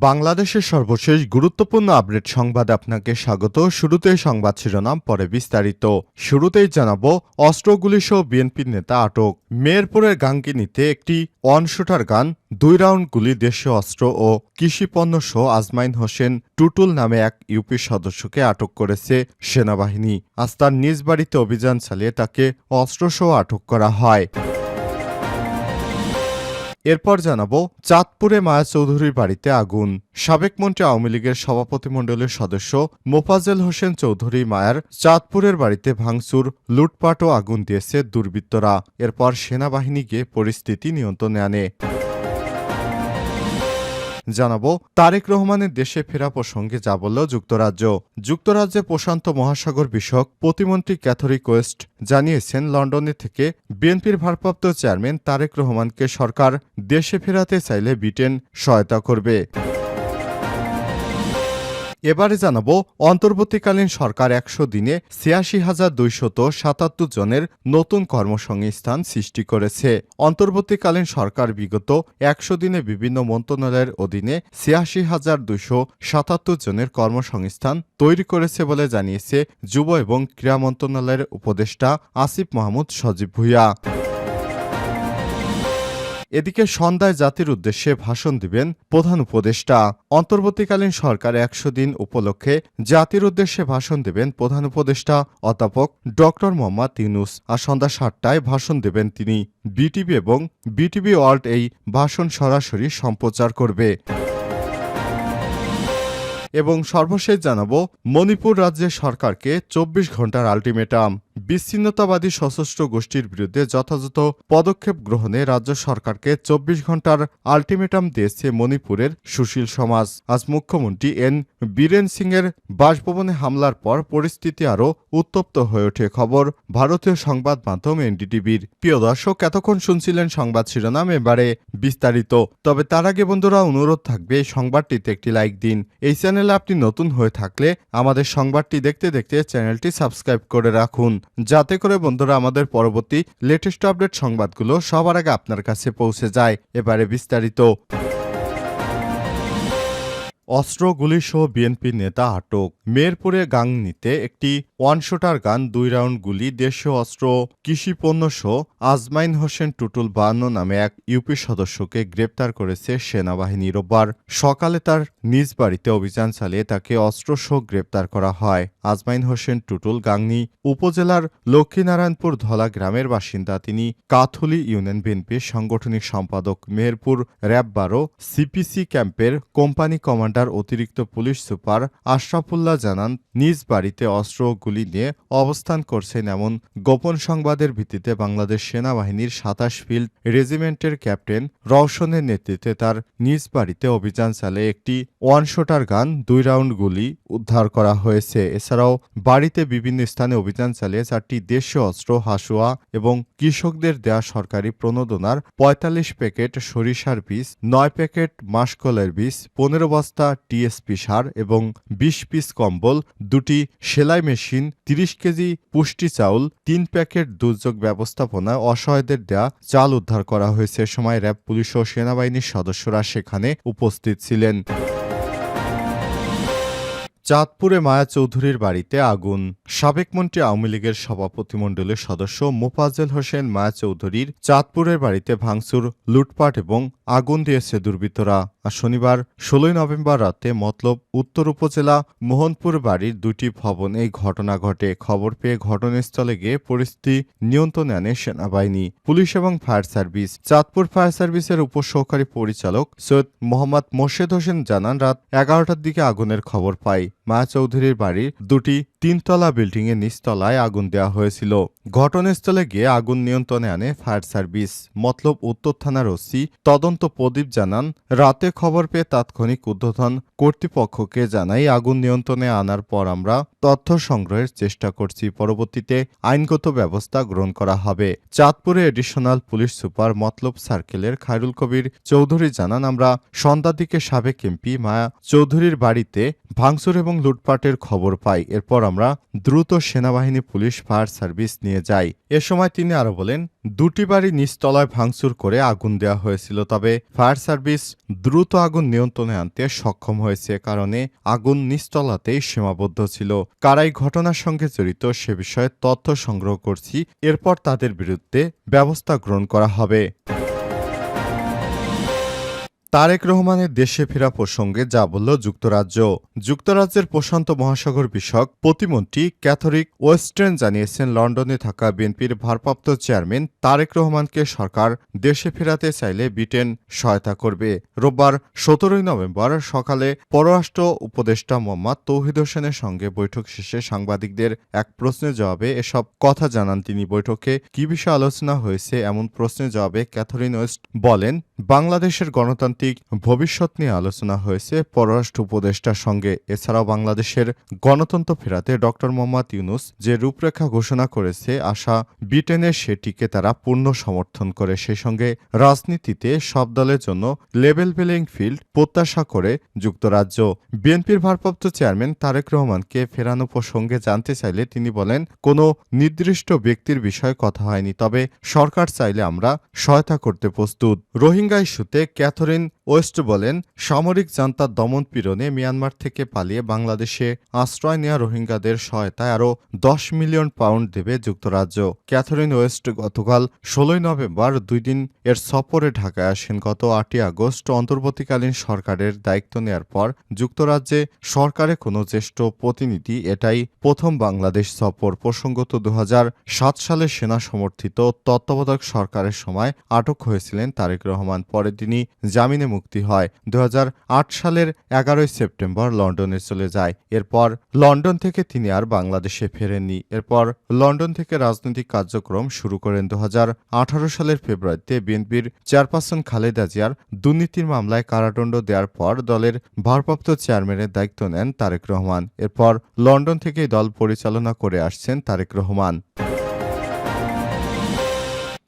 বাংলাদেশের সর্বশেষ গুরুত্বপূর্ণ আপডেট সংবাদ আপনাকে স্বাগত। শুরুতে সংবাদ শিরোনাম, পরে বিস্তারিত। শুরুতেই জানাব, অস্ত্রগুলি সহ বিএনপির নেতা আটক। মেয়েরপুরের গাঙ্গিনীতে একটি অনশুটার গান, দুই রাউন্ড গুলি দেশীয় অস্ত্র ও কৃষিপণ্য সহ আজমাইন হোসেন টুটুল নামে এক ইউপি সদস্যকে আটক করেছে সেনাবাহিনী। আজ তার নিজ বাড়িতে অভিযান চালিয়ে তাকে অস্ত্র অস্ত্রসহ আটক করা হয়। এরপর জানাব চাঁদপুরে মায়া চৌধুরীর বাড়িতে আগুন। সাবেক মন্ত্রী আওয়ামী লীগের সভাপতিমণ্ডলের সদস্য মোফাজেল হোসেন চৌধুরী মায়ার চাঁদপুরের বাড়িতে ভাঙচুর, লুটপাট ও আগুন দিয়েছে দুর্বৃত্তরা। এরপর সেনাবাহিনী গিয়ে পরিস্থিতি নিয়ন্ত্রণে আনে। জানাব, তারেক রহমানের দেশে ফেরা প্রসঙ্গে যা বলল যুক্তরাজ্য। যুক্তরাজ্যে প্রশান্ত মহাসাগর বিষয়ক প্রতিমন্ত্রী ক্যাথরিক ওয়েস্ট জানিয়েছেন, লন্ডনে থেকে বিএনপির ভারপ্রাপ্ত চেয়ারম্যান তারেক রহমানকে সরকার দেশে ফেরাতে চাইলে ব্রিটেন সহায়তা করবে। এবারে জানাব, অন্তর্বর্তীকালীন সরকার একশো দিনে ছিয়াশি হাজার দুইশত সাতাত্তর জনের নতুন কর্মসংস্থান সৃষ্টি করেছে। অন্তর্বর্তীকালীন সরকার বিগত একশো দিনে বিভিন্ন মন্ত্রণালয়ের অধীনে ছিয়াশি হাজার দুইশো সাতাত্তর জনের কর্মসংস্থান তৈরি করেছে বলে জানিয়েছে যুব এবং ক্রীড়া মন্ত্রণালয়ের উপদেষ্টা আসিফ মাহমুদ সজীব ভুইয়া। এদিকে সন্ধ্যায় জাতির উদ্দেশ্যে ভাষণ দিবেন প্রধান উপদেষ্টা। অন্তর্বর্তীকালীন সরকার একশো দিন উপলক্ষে জাতির উদ্দেশ্যে ভাষণ দেবেন প্রধান উপদেষ্টা, অধ্যাপক ডক্টর মোহাম্মদ ইউনুস। আর সন্ধ্যা সাতটায় ভাষণ দেবেন তিনি। বিটিভি এবং বিটিভি ওয়ার্ল্ড এই ভাষণ সরাসরি সম্প্রচার করবে। এবং সর্বশেষ জানাব, মণিপুর রাজ্যের সরকারকে চব্বিশ ঘণ্টার আলটিমেটাম। বিচ্ছিন্নতাবাদী সশস্ত্র গোষ্ঠীর বিরুদ্ধে যথাযথ পদক্ষেপ গ্রহণে রাজ্য সরকারকে চব্বিশ ঘণ্টার আলটিমেটাম দিয়েছে মণিপুরের সুশীল সমাজ। আজ মুখ্যমন্ত্রী এন বীরেন সিংয়ের বাসভবনে হামলার পর পরিস্থিতি আরও উত্তপ্ত হয়ে ওঠে খবর ভারতীয় সংবাদ মাধ্যম এনডিটিভির। প্রিয় দর্শক, এতক্ষণ শুনছিলেন সংবাদ শিরোনাম, এবারে বিস্তারিত। তবে তার আগে বন্ধুরা, অনুরোধ থাকবে এই সংবাদটিতে একটি লাইক দিন। এই চ্যানেলে আপনি নতুন হয়ে থাকলে আমাদের সংবাদটি দেখতে দেখতে চ্যানেলটি সাবস্ক্রাইব করে রাখুন। যাতে করে বন্ধুরা আমাদের পরবর্তী লেটেস্ট আপডেট সংবাদগুলো সবার আগে আপনার কাছে পৌঁছে যায়। এবারে বিস্তারিত। অস্ত্র গুলিসহ বিএনপি নেতা আটক। মেরপুরে গাংনিতে একটি ওয়ানশোটার গান দুই রাউন্ড গুলি দেশীয় অস্ত্র কৃষিপণ্য সহ আজমাইন হোসেন টুটুল বান্ন নামে এক ইউপি সদস্যকে গ্রেপ্তার করেছে সেনাবাহিনী রোববার। সকালে তার নিজ বাড়িতে অভিযান চালিয়ে তাকে অস্ত্র অস্ত্রসহ গ্রেপ্তার করা হয়। আজমাইন হোসেন টুটুল গাংনি উপজেলার লক্ষ্মীনারায়ণপুর ধলা গ্রামের বাসিন্দা। তিনি কাথুলি ইউনিয়ন বিএনপির সাংগঠনিক সম্পাদক মেহেরপুর র্যাব বারো, সিপিসি ক্যাম্পের কোম্পানি কমান্ডার অতিরিক্ত পুলিশ সুপার আশরাফুল্লাহ জানান, নিজ বাড়িতে অস্ত্র গুলি নিয়ে অবস্থান করছেন এমন গোপন সংবাদের ভিত্তিতে বাংলাদেশ সেনাবাহিনীর সাতাশ ফিল্ড রেজিমেন্টের ক্যাপ্টেন রওশনের নেতৃত্বে তার নিজ বাড়িতে অভিযান চালিয়ে একটি ওয়ান শোটার গান, দুই রাউন্ড গুলি উদ্ধার করা হয়েছে। এছাড়াও বাড়িতে বিভিন্ন স্থানে অভিযান চালিয়ে চারটি দেশীয় অস্ত্র, হাসুয়া এবং কৃষকদের দেয়া সরকারি প্রণোদনার পঁয়তাল্লিশ প্যাকেট সরিষার বীজ, নয় প্যাকেট মাসকলের বীজ, পনেরো বস্তা টিএসপি সার এবং বিশ পিস কম্বল, দুটি সেলাই মেশিন তিরিশ কেজি পুষ্টি চাউল, তিন প্যাকেট দুর্যোগ ব্যবস্থাপনা, অসহায়দের দেয়া চাল উদ্ধার করা হয়েছে। সময় র্যাব, পুলিশ ও সেনাবাহিনীর সদস্যরা সেখানে উপস্থিত ছিলেন। চাঁদপুরে মায়া চৌধুরীর বাড়িতে আগুন। সাবেক মন্ত্রী আওয়ামী লীগের সভাপতিমণ্ডলের সদস্য মোফাজ্জেল হোসেন মায়া চৌধুরীর চাঁদপুরের বাড়িতে ভাঙচুর, লুটপাট এবং আগুন দিয়েছে দুর্বৃত্তরা। আর শনিবার, ষোলোই নভেম্বর রাতে মতলব উত্তর উপজেলা মোহনপুর বাড়ির দুটি ভবন এই ঘটনা ঘটে। খবর পেয়ে ঘটনাস্থলে গিয়ে পরিস্থিতি নিয়ন্ত্রণে আনে সেনাবাহিনী, পুলিশ এবং ফায়ার সার্ভিস। চাঁদপুর ফায়ার সার্ভিসের উপসহকারী পরিচালক সৈয়দ মোহাম্মদ মোর্শেদ হোসেন জানান, রাত এগারোটার দিকে আগুনের খবর পায়। মায়া চৌধুরীর বাড়ির দুটি তিনতলা বিল্ডিংয়ের নিচতলায় আগুন দেওয়া হয়েছিল। ঘটনাস্থলে গিয়ে আগুন নিয়ন্ত্রণে আনে ফায়ার সার্ভিস। মতলব উত্তর থানার ওসি তদন্ত প্রদীপ জানান, রাতে খবর পেয়ে তাৎক্ষণিক উদ্বোধন কর্তৃপক্ষকে জানাই আগুন নিয়ন্ত্রণে আনার পর আমরা তথ্য সংগ্রহের চেষ্টা করছি। পরবর্তীতে আইনগত ব্যবস্থা গ্রহণ করা হবে। চাঁদপুরে এডিশনাল পুলিশ সুপার মতলব সার্কেলের খায়রুল কবির চৌধুরী জানান, আমরা সন্ধ্যার দিকে সাবেক এমপি মায়া চৌধুরীর বাড়িতে ভাঙচুর এবং লুটপাটের খবর পাই। এরপর আমরা দ্রুত সেনাবাহিনী, পুলিশ, ফায়ার সার্ভিস নিয়ে যাই। এ সময় তিনি আরও বলেন, দুটি বাড়ি নিচতলায় ভাঙচুর করে আগুন দেওয়া হয়েছিল, তবে ফায়ার সার্ভিস দ্রুত আগুন নিয়ন্ত্রণে আনতে সক্ষম হয়েছে। কারণে আগুন নিচতলাতেই সীমাবদ্ধ ছিল। কারাই ঘটনার সঙ্গে জড়িত সে বিষয়ে তথ্য সংগ্রহ করছি। এরপর তাদের বিরুদ্ধে ব্যবস্থা গ্রহণ করা হবে। তারেক রহমানের দেশে ফেরা প্রসঙ্গে যা বলল যুক্তরাজ্য। যুক্তরাজ্যের প্রশান্ত মহাসাগর বিষয়ক প্রতিমন্ত্রী ক্যাথরিক ওয়েস্টার্ন জানিয়েছেন, লন্ডনে থাকা বিএনপির ভারপ্রাপ্ত চেয়ারম্যান তারেক রহমানকে সরকার দেশে ফেরাতে চাইলে ব্রিটেন সহায়তা করবে। রোববার সতেরোই নভেম্বর সকালে পররাষ্ট্র উপদেষ্টা মোহাম্মদ তৌহিদ হোসেনের সঙ্গে বৈঠক শেষে সাংবাদিকদের এক প্রশ্নের জবাবে এসব কথা জানান তিনি। বৈঠকে কি বিষয়ে আলোচনা হয়েছে এমন প্রশ্নের জবাবে ক্যাথরিন ওয়েস্ট বলেন, বাংলাদেশের গণতান্ত্রিক ভবিষ্যৎ নিয়ে আলোচনা হয়েছে পররাষ্ট্র উপদেষ্টার সঙ্গে। এছাড়াও বাংলাদেশের গণতন্ত্র ফেরাতে ড. মোহাম্মদ ইউনুস যে রূপরেখা ঘোষণা করেছে, আশা ব্রিটেনের সেটিকে তারা পূর্ণ সমর্থন করে। সেই সঙ্গে রাজনীতিতে সব দলের জন্য লেভেল প্লেইং ফিল্ড প্রত্যাশা করে যুক্তরাজ্য। বিএনপির ভারপ্রাপ্ত চেয়ারম্যান তারেক রহমানকে ফেরানো প্রসঙ্গে জানতে চাইলে তিনি বলেন, কোনো নির্দিষ্ট ব্যক্তির বিষয়ে কথা হয়নি, তবে সরকার চাইলে আমরা সহায়তা করতে প্রস্তুত। রোহিঙ্গা ইস্যুতে ক্যাথরিন ওয়েস্ট বলেন, সামরিক জান্তার দমন পীড়নে মিয়ানমার থেকে পালিয়ে বাংলাদেশে আশ্রয় নেওয়া রোহিঙ্গাদের সহায়তায় আরও দশ মিলিয়ন পাউন্ড দেবে যুক্তরাজ্য। ক্যাথরিন ওয়েস্ট গতকাল ষোলোই নভেম্বর দুই দিন এর সফরে ঢাকায় আসেন। গত আটই আগস্ট অন্তর্বর্তীকালীন সরকারের দায়িত্ব নেয়ার পর যুক্তরাজ্যে সরকারে কোনো জ্যেষ্ঠ প্রতিনিধি এটাই প্রথম বাংলাদেশ সফর। প্রসঙ্গত দু হাজার সাত সালে সেনা সমর্থিত তত্ত্বাবধায়ক সরকারের সময় আটক হয়েছিলেন তারেক রহমান। পরে তিনি জামিনে মুক্তি হয়। দু হাজার আট সালের এগারোই সেপ্টেম্বর লন্ডনে চলে যায়। এরপর লন্ডন থেকে তিনি আর বাংলাদেশে ফেরেননি। এরপর লন্ডন থেকে রাজনৈতিক কার্যক্রম শুরু করেন দু হাজার আঠারো সালের ফেব্রুয়ারিতে বিএনপির চেয়ারপারসন খালেদা জিয়ার দুর্নীতির মামলায় কারাদণ্ড দেওয়ার পর দলের ভারপ্রাপ্ত চেয়ারম্যানের দায়িত্ব নেন তারেক রহমান। এরপর লন্ডন থেকেই দল পরিচালনা করে আসছেন তারেক রহমান।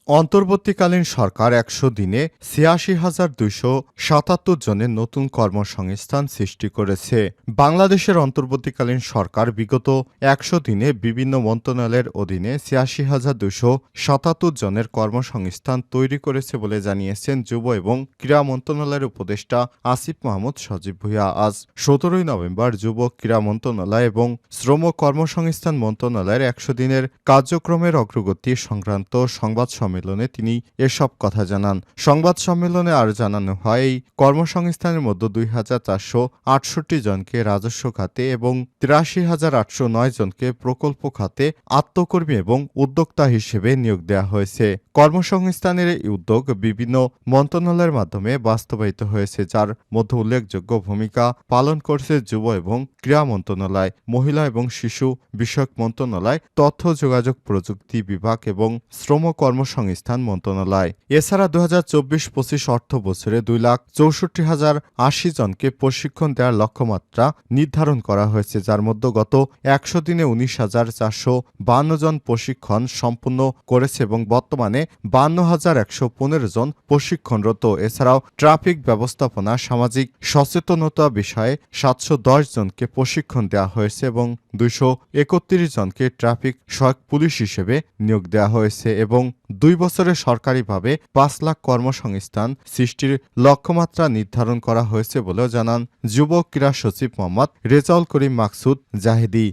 অন্তর্বর্তীকালীন সরকার একশো দিনে ছিয়াশি হাজার দুইশো সাতাত্তর জনের নতুন কর্মসংস্থান সৃষ্টি করেছে। বাংলাদেশের অন্তর্বর্তীকালীন সরকার বিগত একশো দিনে বিভিন্ন মন্ত্রণালয়ের অধীনে ছিয়াশি হাজার দুইশো সাতাত্তর জনের কর্মসংস্থান তৈরি করেছে বলে জানিয়েছেন যুব এবং ক্রীড়া মন্ত্রণালয়ের উপদেষ্টা আসিফ মাহমুদ সজীব ভুইয়া। আজ সতেরোই নভেম্বর যুব ক্রীড়া মন্ত্রণালয় এবং শ্রম কর্মসংস্থান মন্ত্রণালয়ের একশো দিনের কার্যক্রমের অগ্রগতি সংক্রান্ত সংবাদ সম্মেলনে তিনি এসব কথা জানান। সংবাদ সম্মেলনে আরও জানানো হয় কর্মসংস্থানের মধ্যে দুই হাজার চারশো আটষট্টি জনকে রাজস্ব খাতে এবং তিরাশি হাজার আটশো নয় জনকে প্রকল্প খাতে আত্মকর্মী এবং উদ্যোক্তা হিসেবে নিয়োগ দেওয়া হয়েছে। কর্মসংস্থানের এই উদ্যোগ বিভিন্ন মন্ত্রণালয়ের মাধ্যমে বাস্তবায়িত হয়েছে, যার মধ্যে উল্লেখযোগ্য ভূমিকা পালন করছে যুব এবং ক্রীড়া মন্ত্রণালয়, মহিলা এবং শিশু বিষয়ক মন্ত্রণালয়, তথ্য যোগাযোগ প্রযুক্তি বিভাগ এবং শ্রম কর্মসংস্থান মন্ত্রণালয়। এছাড়া দু হাজার চব্বিশ পঁচিশ অর্থ বছরে দুই লাখ চৌষট্টি হাজার আশি জনকে প্রশিক্ষণ দেওয়ার লক্ষ্যমাত্রা নির্ধারণ করা হয়েছে, যার মধ্যে গত একশো দিনে উনিশ হাজার চারশো বান্ন জন প্রশিক্ষণ সম্পূর্ণ করেছে এবং বর্তমানে বান্ন হাজার একশো পনেরো জন প্রশিক্ষণরত। এছাড়াও ট্রাফিক ব্যবস্থাপনা, সামাজিক সচেতনতা বিষয়ে সাতশো দশ জনকে প্রশিক্ষণ দেওয়া হয়েছে এবং দুইশো একত্রিশ জনকে ট্রাফিক সহায়ক পুলিশ হিসেবে নিয়োগ দেওয়া হয়েছে এবং দুই বছরে সরকারিভাবে পাঁচ লাখ কর্মসংস্থান সৃষ্টির লক্ষ্যমাত্রা নির্ধারণ করা হয়েছে বলেও জানান যুব ক্রীড়া সচিব মোহাম্মদ রেজাউল করিম মাকসুদ জাহেদি।